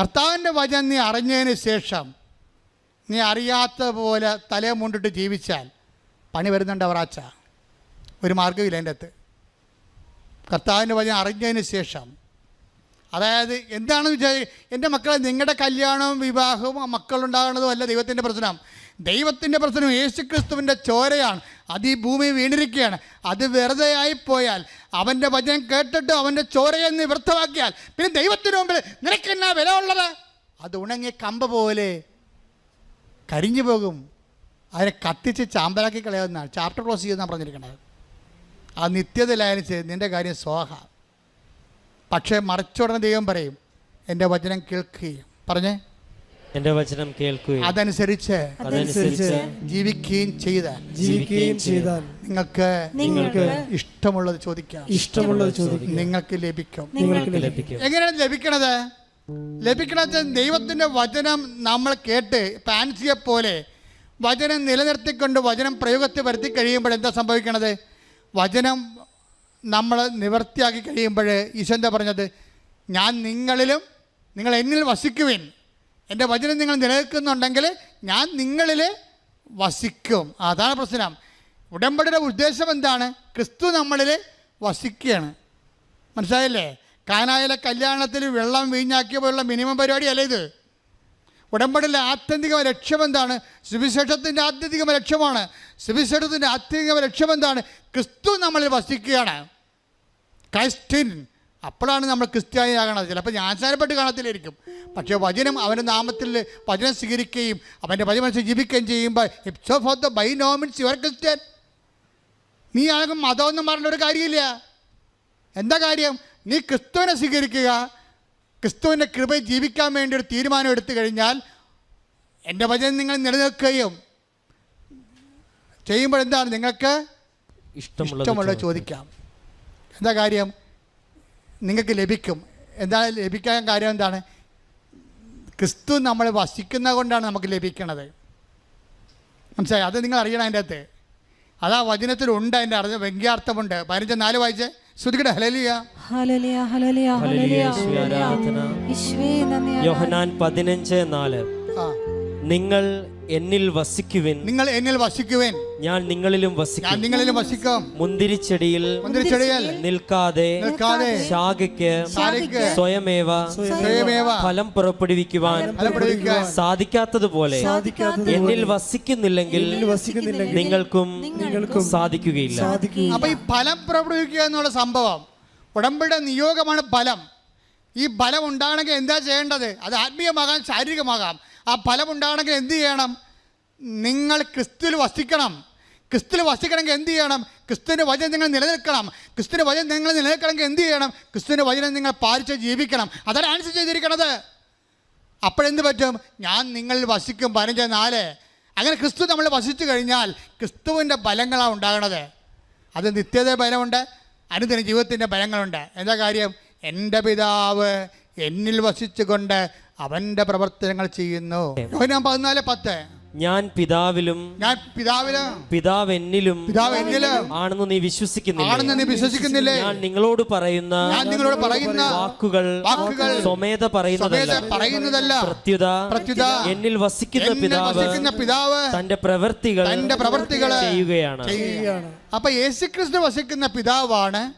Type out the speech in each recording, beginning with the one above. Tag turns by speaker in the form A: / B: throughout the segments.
A: കർത്താവിന്റെ വചനം നീ അറിഞ്ഞതിന് ശേഷം നീ അറിയാത്ത പോലെ തലേ മുണ്ടിട്ട് ജീവിച്ചാൽ പണി വരുന്നുണ്ട് അവറാച്ച ഒരു മാർഗമില്ല എന്റെ അകത്ത് കർത്താവിന്റെ വചനം അറിഞ്ഞതിന് ശേഷം. അതായത് എന്താണെന്ന് വെച്ചാൽ എന്റെ മക്കളെ നിങ്ങളുടെ കല്യാണവും വിവാഹവും മക്കളുണ്ടാകുന്നതും അല്ല ദൈവത്തിന്റെ പ്രശ്നം. ദൈവത്തിന്റെ പ്രശ്നം യേശു ക്രിസ്തുവിന്റെ ചോരയാണ്. അത് ഈ ഭൂമി വീണിരിക്കുകയാണ്. അത് വെറുതെ ആയിപ്പോയാൽ അവന്റെ വചനം കേട്ടിട്ട് അവന്റെ ചോരയെ വ്യർത്ഥമാക്കിയാൽ പിന്നെ ദൈവത്തിന് മുമ്പിൽ നിനക്ക് എന്നാ വില ഉള്ളത് അത് ഉണങ്ങിയ കമ്പ പോലെ കരിഞ്ഞു പോകും. അതിനെ കത്തിച്ച് ചാമ്പലാക്കി കളയാവുന്നതാണ്. ചാപ്റ്റർ ക്ലോസ് ചെയ്യുന്നതാണ് പറഞ്ഞിരിക്കുന്നത് ആ നിത്യതയിലായാലും നിന്റെ കാര്യം സ്വാഹ. പക്ഷേ മറച്ചുടനെ ദൈവം പറയും എന്റെ വചനം കേൾക്കുകയും. പറഞ്ഞേ?
B: എന്റെ വചനം കേൾക്കുകയും
A: അതനുസരിച്ച്
B: അതനുസരിച്ച്
A: ജീവിക്കുകയും ചെയ്താൽ
C: ജീവിക്കുകയും ചെയ്താൽ
A: നിങ്ങൾക്ക്
C: നിങ്ങൾക്ക്
A: ഇഷ്ടമുള്ളത് ചോദിക്കാം.
C: ഇഷ്ടമുള്ളത് ചോദിക്കാം.
A: നിങ്ങൾക്ക് ലഭിക്കും.
B: നിങ്ങൾക്ക് ലഭിക്കും.
A: എങ്ങനെയാണ് ലഭിക്കണത്? ലഭിക്കണത് ദൈവത്തിന്റെ വചനം നമ്മൾ കേട്ട് പാൻസിയെ പോലെ വചനം നിലനിർത്തിക്കൊണ്ട് വചനം പ്രയോഗത്തിൽ വരുത്തി കഴിയുമ്പോൾ എന്താ സംഭവിക്കണത്? വചനം നമ്മൾ നിവർത്തിയാക്കി കഴിയുമ്പോൾ ഈശോ എന്താ പറഞ്ഞത്? ഞാൻ നിങ്ങളിലും നിങ്ങൾ എന്നിൽ വസിക്കുവിൻ. എന്റെ വചനം നിങ്ങൾ നിലനിൽക്കുന്നുണ്ടെങ്കിൽ ഞാൻ നിങ്ങളിൽ വസിക്കും. അതാണ് പ്രശ്നം. ഉടമ്പടിയുടെ ഉദ്ദേശം എന്താണ്? ക്രിസ്തു നമ്മളിൽ വസിക്കുകയാണ്. മനസ്സിലായില്ലേ? കാനായിലെ കല്യാണത്തിൽ വെള്ളം വീഞ്ഞാക്കിയ പോലുള്ള മിനിമം പരിപാടിയല്ല ഇത്? ഉടമ്പടിയിലെ ആത്യന്തിക ലക്ഷ്യം എന്താണ്? സുവിശേഷത്തിന്റെ ആത്യന്തിക ലക്ഷ്യമാണ്. സുവിശേഷത്തിന്റെ ആത്യന്തിക ലക്ഷ്യം എന്താണ്? ക്രിസ്തു നമ്മളിൽ വസിക്കുകയാണ്. ക്രൈസ്റ്റിൻ അപ്പോഴാണ് നമ്മൾ ക്രിസ്ത്യാനിയാകണത്. ചിലപ്പോൾ ഞാൻസാരപ്പെട്ട് കാണത്തില്ലായിരിക്കും. പക്ഷേ വചനം അവന്റെ നാമത്തിൽ വചനം സ്വീകരിക്കുകയും അവന്റെ വചനം ജീവിക്കുകയും ചെയ്യുമ്പോൾ ipso for the by no means your Christian നീ ആകും മതമൊന്നും പറഞ്ഞ ഒരു കാര്യമില്ല. എന്താ കാര്യം? നീ ക്രിസ്തുവിനെ സ്വീകരിക്കുക. ക്രിസ്തുവിന്റെ കൃപ ജീവിക്കാൻ വേണ്ടി ഒരു തീരുമാനം എടുത്തു കഴിഞ്ഞാൽ എന്റെ വചനം നിങ്ങൾ നിലനിൽക്കുകയും ചെയ്യുമ്പോൾ എന്താണ് നിങ്ങൾക്ക്
B: ഇഷ്ടമുള്ളത്
A: ചോദിക്കാം. എന്താ കാര്യം? നിങ്ങൾക്ക് ലഭിക്കും. എന്താണ് ലഭിക്കാൻ കാര്യം എന്താണ്? ക്രിസ്തു നമ്മൾ വസിക്കുന്ന കൊണ്ടാണ് നമുക്ക് ലഭിക്കണത്. മനസ്സിലായി? അത് നിങ്ങൾ അറിയണം അതിന്റെ അകത്ത്. അതാ വചനത്തിലുണ്ട് അതിന്റെ അറിഞ്ഞ വ്യംഗ്യാർത്ഥമുണ്ട്. പതിനഞ്ച് നാല് വായിച്ച്. ശ്രുതികടെ ഹലലിയ
B: യോഹനാൻ പതിനഞ്ച് നാല്. നിങ്ങൾ എന്നിൽ വസിക്കുവിൻ.
A: നിങ്ങൾ എന്നിൽ വസിക്കുവിൻ.
B: ഞാൻ നിങ്ങളിലും
A: ഞാൻ
B: വസിക്കും
A: നിങ്ങളിലും വസിക്കും.
B: മുന്തിരിച്ചെടിയിൽ
A: മുന്തിരിച്ചെടിയിൽ
B: നിൽക്കാതെ
A: നിൽക്കാതെ
B: ശാഖയ്ക്ക്
A: ശാഖയ്ക്ക്
B: സ്വയമേവ
A: സ്വയമേവ
B: ഫലം പുറപ്പെടുവിക്കുവാൻ സാധിക്കാത്തതുപോലെ
C: സാധിക്കാത്തത്
B: എന്നിൽ വസിക്കുന്നില്ലെങ്കിൽ
C: എന്നിൽ വസിക്കുന്നില്ലെങ്കിൽ
B: നിങ്ങൾക്കും
C: നിങ്ങൾക്കും
B: സാധിക്കുകയില്ല.
C: അപ്പൊ
A: അപ്പോൾ ഈ ഫലം പുറപ്പെടുവിക്കുക എന്നുള്ള സംഭവം ഉടമ്പടിയുടെ നിയോഗമാണ് ഫലം. ഈ ബലം ഉണ്ടാകണമെങ്കിൽ എന്താ ചെയ്യേണ്ടത്? അത് ആത്മീയമാകാം ശാരീരികമാകാം. ആ ഫലം ഉണ്ടാകണമെങ്കിൽ എന്ത് ചെയ്യണം? നിങ്ങൾ ക്രിസ്തുവിൽ വസിക്കണം. ക്രിസ്തുവിൽ വസിക്കണമെങ്കിൽ എന്ത് ചെയ്യണം? ക്രിസ്തുവിന്റെ വചനം നിങ്ങൾ നിലനിൽക്കണം. ക്രിസ്തുവിന്റെ വചനം നിങ്ങൾ നിലനിൽക്കണമെങ്കിൽ എന്ത് ചെയ്യണം? ക്രിസ്തുവിന്റെ വചനം നിങ്ങൾ പാലിച്ച് ജീവിക്കണം. അതാണ് ആൻസർ ചെയ്തിരിക്കണത് അപ്പോഴെന്ത് പറ്റും? ഞാൻ നിങ്ങളിൽ വസിക്കും പതിനഞ്ച് നാല്. അങ്ങനെ ക്രിസ്തു നമ്മൾ വസിച്ചു കഴിഞ്ഞാൽ ക്രിസ്തുവിന്റെ ബലങ്ങളാണ് ഉണ്ടാകണത്. അത് നിത്യതയുടെ ബലമുണ്ട് അനുദിന ജീവിതത്തിന്റെ ബലങ്ങളുണ്ട് എന്താ കാര്യം? എന്റെ പിതാവ് എന്നിൽ വസിച്ചുകൊണ്ട് അവന്റെ പ്രവർത്തനങ്ങൾ ചെയ്യുന്നു. പതിനാല് പത്ത്.
B: ഞാൻ പിതാവിലും
A: ഞാൻ പിതാവിൽ
B: പിതാവ് എന്നിലും
A: പിതാവ് എന്നിലും
B: ആണെന്ന് നീ വിശ്വസിക്കുന്നില്ല?
A: ആണെന്ന് നീ വിശ്വസിക്കുന്നില്ലേ?
B: ഞാൻ നിങ്ങളോട് പറയുന്ന
A: ഞാൻ നിങ്ങളോട് പറയുന്ന
B: വാക്കുകൾ
A: വാക്കുകൾ
B: സ്വമേധ പറയുന്നതല്ല.
A: പറയുന്നതല്ല.
B: പ്രത്യുത
A: പ്രത്യുത
B: എന്നിൽ വസിക്കുന്ന പിതാവ്
A: വസിക്കുന്ന പിതാവ്
B: തന്റെ പ്രവൃത്തികൾ
A: തന്റെ
B: ചെയ്യുകയാണ്.
A: ചെയ്യുകയാണ്. അപ്പൊ യേശുക്രിസ്തു വസിക്കുന്ന പിതാവാണ്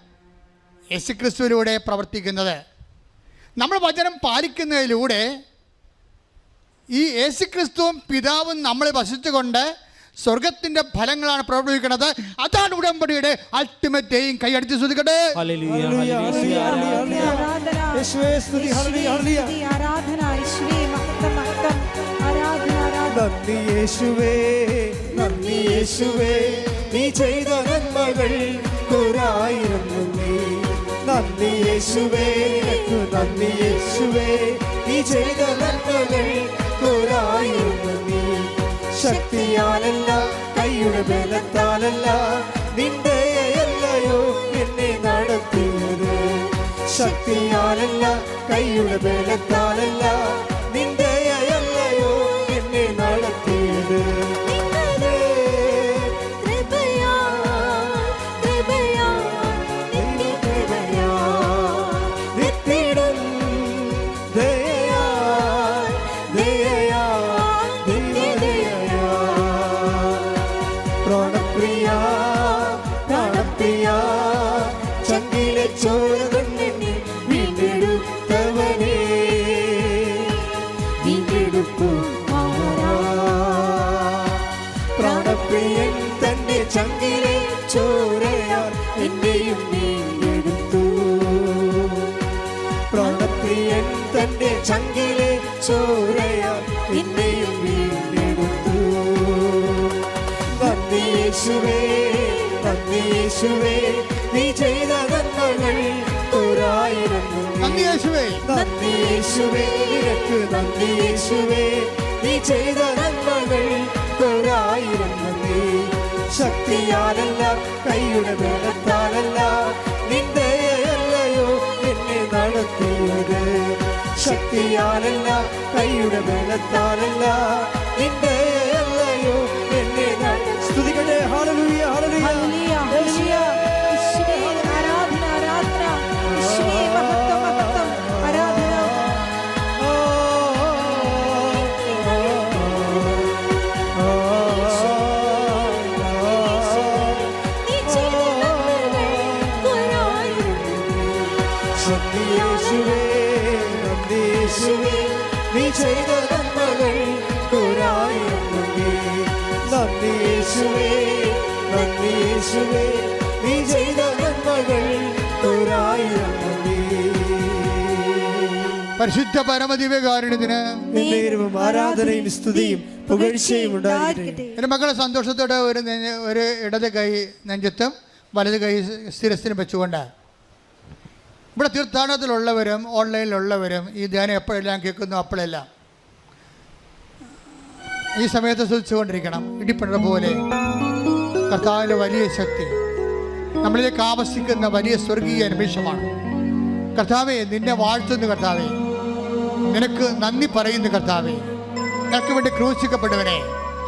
A: യേശുക്രിസ്തുവിലൂടെ പ്രവർത്തിക്കുന്നത്. നമ്മൾ വചനം പാലിക്കുന്നതിലൂടെ ഈ യേശുക്രിസ്തുവും പിതാവും നമ്മളെ വസിച്ചുകൊണ്ട് സ്വർഗത്തിന്റെ ഫലങ്ങളാണ് പ്രവർത്തിക്കുന്നത്. അതാണ് ഉടമ്പടിയുടെ അൾട്ടിമേറ്റ് എയിം കൈയടിച്ച് ശ്രദ്ധിക്കട്ടെ.
C: നന്ദി യേശുവേ നന്ദി യേശുവേ. നീ ചെയ്ത നന്മകൾ ഒരായിരം നന്ദി നന്ദി യേശുവേ നിനക്കു നന്ദി യേശുവേ. നീ ചെയ്ത നന്മകൾ ഒരായിരം നീ. ശക്തിയാലല്ല കൈയുടെ ബലത്താലല്ല നിന്റെ അല്ലയോ എന്നെ നടത്തിയത്. ശക്തിയാലല്ല കൈയുടെ ബലത്താലല്ല
D: ചോര കണ്ണെന്നെ വീണ്ടെടുത്തവനെ വീണ്ടെടുപ്പു
C: പ്രാണപ്രിയൻ തന്റെ ചങ്കിലെ ചോരയാ എന്നെയും നീയെടുത്തു പ്രാണപ്രിയൻ തന്റെ ചങ്കിലെ ചോര യേശുവേ നന്ദി യേശുവേ നീ ചെയ്ത നന്മകൾ ഒരായിരം
A: നന്ദി യേശുവേ
C: നന്ദി യേശുവേ നിനക്ക് നന്ദി യേശുവേ നീ ചെയ്ത നന്മകൾ ഒരായിരം നന്ദി. ശക്തിയാലല്ല കൈയുടെ ബലത്താലല്ല നിന്റെ അല്ലയോ എന്നെ നടത്തിയത്. ശക്തിയാലല്ല കൈയുടെ ബലത്താലല്ല നിന്റെ നന്ദിയേശുവേ, നീ ചെയ്ത നന്മകൾ യേശുവേ നന്ദി. യേശുവേ നീ ചെയ്ത നന്മകൾ
A: പരിശുദ്ധ പരമദിവ്യകാരുണ്യത്തിന്
C: എന്നേരവും ആരാധനയും സ്തുതിയും പുകഴ്ചയും ഉണ്ടായിരിക്കട്ടെ
A: എന്റെ മക്കളെ സന്തോഷത്തോടെ ഒരു ഒരു ഇടത് കൈ നെഞ്ചത്തും വലത് കൈ സ്ഥിരസ്ഥിരം വെച്ചുകൊണ്ട് ഇവിടെ തീർത്ഥാടനത്തിലുള്ളവരും ഓൺലൈനിലുള്ളവരും ഈ ധ്യാനം എപ്പോഴെല്ലാം കേൾക്കുന്നു അപ്പോഴെല്ലാം. ഈ സമയത്ത് ശ്രദ്ധിച്ചുകൊണ്ടിരിക്കണം ഇടിപ്പണ പോലെ. കർത്താവിന്റെ വലിയ ശക്തി. നമ്മളിലേക്ക് ആവശ്യിക്കുന്ന വലിയ സ്വർഗീയ നിമിഷമാണ്. കർത്താവെ നിന്നെ വാഴ്ത്തുന്നു കർത്താവെ. നിനക്ക് നന്ദി പറയുന്നു കർത്താവെ. നിനക്ക് വേണ്ടി ക്രൂശിക്കപ്പെടുവനെ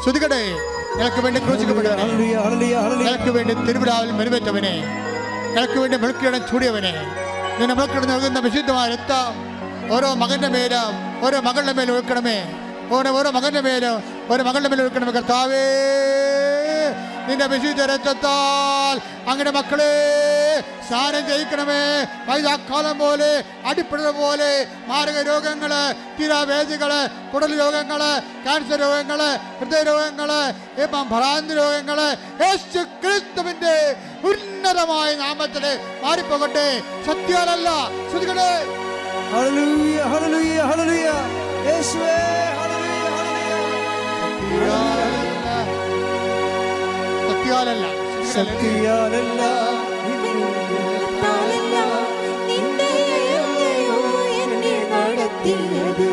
A: ശ്രുതികടെ നിനക്ക് വേണ്ടി
C: ഹല്ലേലൂയ.
A: നിനക്ക് വേണ്ടി തിരുവിടാവിൽ മെരുവേറ്റവനെ നിനക്ക് വേണ്ടി മിളുക്കിടം ചൂടിയവനെ. നിന്നെ മക്കൾ നൽകുന്ന വിശുദ്ധമായ രക്തം. ഓരോ മകന്റെ മേൽ ഓരോ മകളുടെ മേലും ഒഴുക്കണമേ. ഓരോ ഓരോ മകന്റെ മേൽ ഓരോ മകളുടെ മേലും ഒഴുക്കണമേ കർത്താവേ. നിന്റെ വിശുദ്ധ രക്തത്താൽ അങ്ങനെ മക്കളെ സാരം ജയിക്കണമേ വൈദാക്കാലം പോലെ അടിപ്പിടുന്ന പോലെ മാരക രോഗങ്ങൾ തീരാവേദികൾ കുടൽ രോഗങ്ങൾ ക്യാൻസർ രോഗങ്ങൾ ഹൃദയരോഗങ്ങൾ ഇപ്പം ഭ്രാന്തി രോഗങ്ങൾ യേശു ക്രിസ്തുവിന്റെ ഉന്നതമായ നാമത്തിൽ മാറിപ്പോകട്ടെ. സത്യാലല്ല ശ്രുതികളെ
C: ഹല്ലേലൂയ, ഹല്ലേലൂയ, ഹല്ലേലൂയ. യേശുവേ, ഹല്ലേലൂയ, ഹല്ലേലൂയ.
A: സത്യാലല്ല
D: നടത്തിയത്.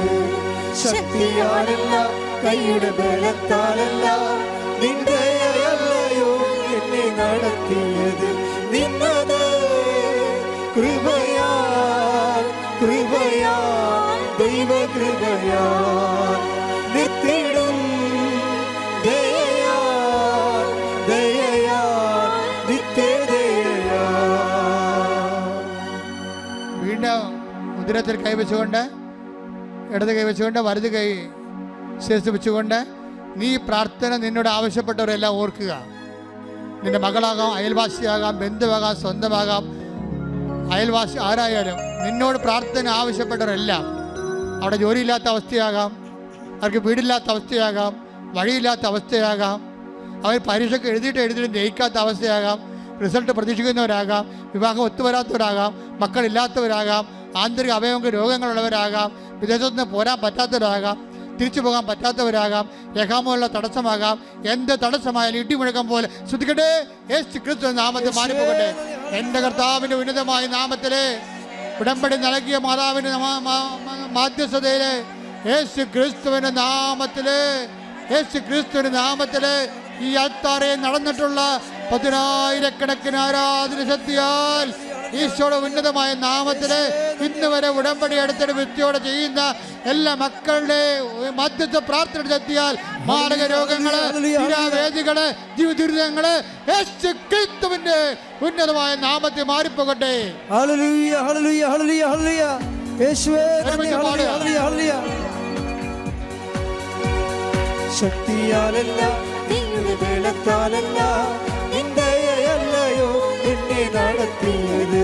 C: ശക്തിയാലല്ല കൈയുടെ ബലത്താലല്ല നിന്റെ അല്ലയോ എന്നെ നടത്തിയത്. കൃപയാൽ ദൈവ കൃപയാൽ നിത്തിടും
A: ദയയാ ഉദരത്തിൽ കൈവച്ചുകൊണ്ട് ഇടത് കൈവച്ചുകൊണ്ട് വലത് കൈ വെച്ചുകൊണ്ട് നീ പ്രാർത്ഥന നിന്നോട് ആവശ്യപ്പെട്ടവരെല്ലാം ഓർക്കുക. നിന്റെ മകളാകാം അയൽവാസിയാകാം ബന്ധുവാകാം സ്വന്തമാകാം. അയൽവാസി ആരായാലും നിന്നോട് പ്രാർത്ഥന ആവശ്യപ്പെട്ടവരെല്ലാം അവിടെ ജോലിയില്ലാത്ത അവസ്ഥയാകാം. അവർക്ക് വീടില്ലാത്ത അവസ്ഥയാകാം. വഴിയില്ലാത്ത അവസ്ഥയാകാം. അവർ പരീക്ഷയ്ക്ക് എഴുതിയിട്ട് എഴുതിയിട്ട് ജയിക്കാത്ത അവസ്ഥയാകാം. റിസൾട്ട് പ്രതീക്ഷിക്കുന്നവരാകാം. വിവാഹം ഒത്തുവരാത്തവരാകാം. മക്കളില്ലാത്തവരാകാം. ആന്തരിക അവയവങ്ങൾ രോഗങ്ങളുള്ളവരാകാം. വിദേശത്ത് നിന്ന് പോരാൻ പറ്റാത്തവരാകാം. തിരിച്ചു പോകാൻ പറ്റാത്തവരാകാം. രേഖാമുള്ള തടസ്സമാകാം. എന്ത് തടസ്സമായാലും ഇടിമുഴക്കം പോലെ ശ്രദ്ധിക്കട്ടെ യേശു ക്രിസ്തു നാമത്തിൽ മാറിപ്പോകട്ടെ. എന്റെ കർത്താവിന്റെ ഉന്നതമായ നാമത്തിലെ ഉടമ്പടി നൽകിയ മാതാവിന്റെ മാധ്യസ്ഥതയിൽ യേശു ക്രിസ്തുവിന്റെ നാമത്തിൽ യേശു ക്രിസ്തുവിന്റെ നാമത്തിൽ ഈ അൽത്താറയിൽ നടന്നിട്ടുള്ള പതിനായിരക്കണക്കിന് ആരാധന ശക്തിയാൽ ഈശോയുടെ ഉന്നതമായ നാമത്തിൽ ഇന്ന് വരെ ഉടമ്പടി എടുത്തിട്ട് വ്യക്തിയോടെ ചെയ്യുന്ന എല്ലാ മക്കളുടെ മധ്യത്തെ പ്രാർത്ഥന ചെത്തിയാൽ മാരക രോഗങ്ങൾ വേദികൾ ജീവിത ദുരിതങ്ങൾ ക്രിസ്തുവിന്റെ ഉന്നതമായ നാമത്തിൽ മാറിപ്പോകട്ടെ.
C: ഹല്ലേലൂയ ഹല്ലേലൂയ എന്നെ നടത്തിയത്.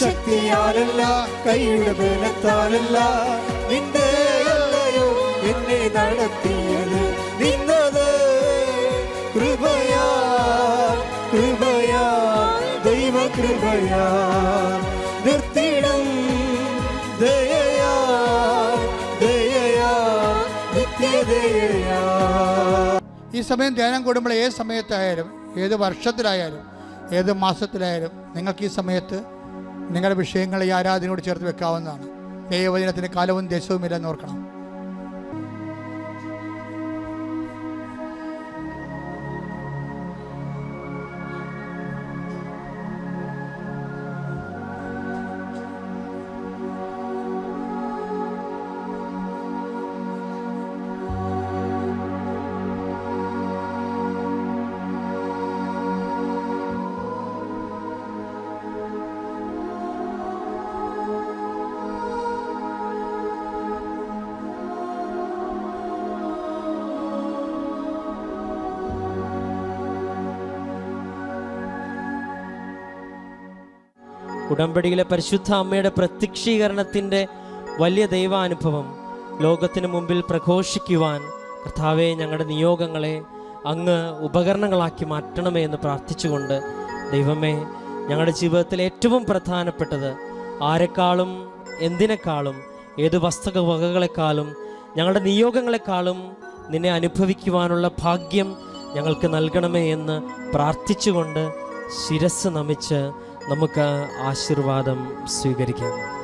C: ശക്തിയാലല്ല കൈയുടെ ബലത്താലല്ല. നിന്റെ അല്ലയോ എന്നെ നടത്തിയത്. നിന്നത് കൃപയാ കൃപയാ ദൈവ കൃപയാ നിർത്തിടം ദയയാ ദയയാ നിത്യദയയാ.
A: ഈ സമയം ധ്യാനം കൂടുമ്പോൾ ഏത് സമയത്തായാലും ഏത് വർഷത്തിലായാലും ഏത് മാസത്തിലായാലും നിങ്ങൾക്ക് ഈ സമയത്ത് നിങ്ങളുടെ വിഷയങ്ങൾ ഈ ആരാധനയോട് ചേർത്ത് വെക്കാവുന്നതാണ്. ദൈവവചനത്തിന് കാലവും ദേശവും ഇല്ലെന്ന് ഓർക്കണം.
B: ഉടമ്പടിയിലെ പരിശുദ്ധ അമ്മയുടെ പ്രത്യക്ഷീകരണത്തിന്റെ വലിയ ദൈവാനുഭവം ലോകത്തിന് മുമ്പിൽ പ്രഘോഷിക്കുവാൻ കർത്താവെ ഞങ്ങളുടെ നിയോഗങ്ങളെ അങ്ങ് ഉപകരണങ്ങളാക്കി മാറ്റണമേ എന്ന് പ്രാർത്ഥിച്ചുകൊണ്ട് ദൈവമേ ഞങ്ങളുടെ ജീവിതത്തിൽ ഏറ്റവും പ്രധാനപ്പെട്ടത് ആരെക്കാളും എന്തിനേക്കാളും ഏത് വസ്തുക വകകളെക്കാളും ഞങ്ങളുടെ നിയോഗങ്ങളെക്കാളും നിന്നെ അനുഭവിക്കുവാനുള്ള ഭാഗ്യം ഞങ്ങൾക്ക് നൽകണമേ എന്ന് പ്രാർത്ഥിച്ചുകൊണ്ട് ശിരസ് നമിച്ച് നമുക്ക് ആശീർവാദം സ്വീകരിക്കാം.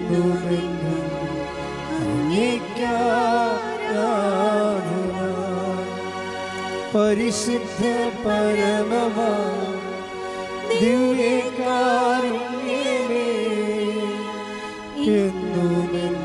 C: പരിശുദ്ധ പരമവാ ദിവ്യകാരുണ്യമേ എന്നു നിന്ന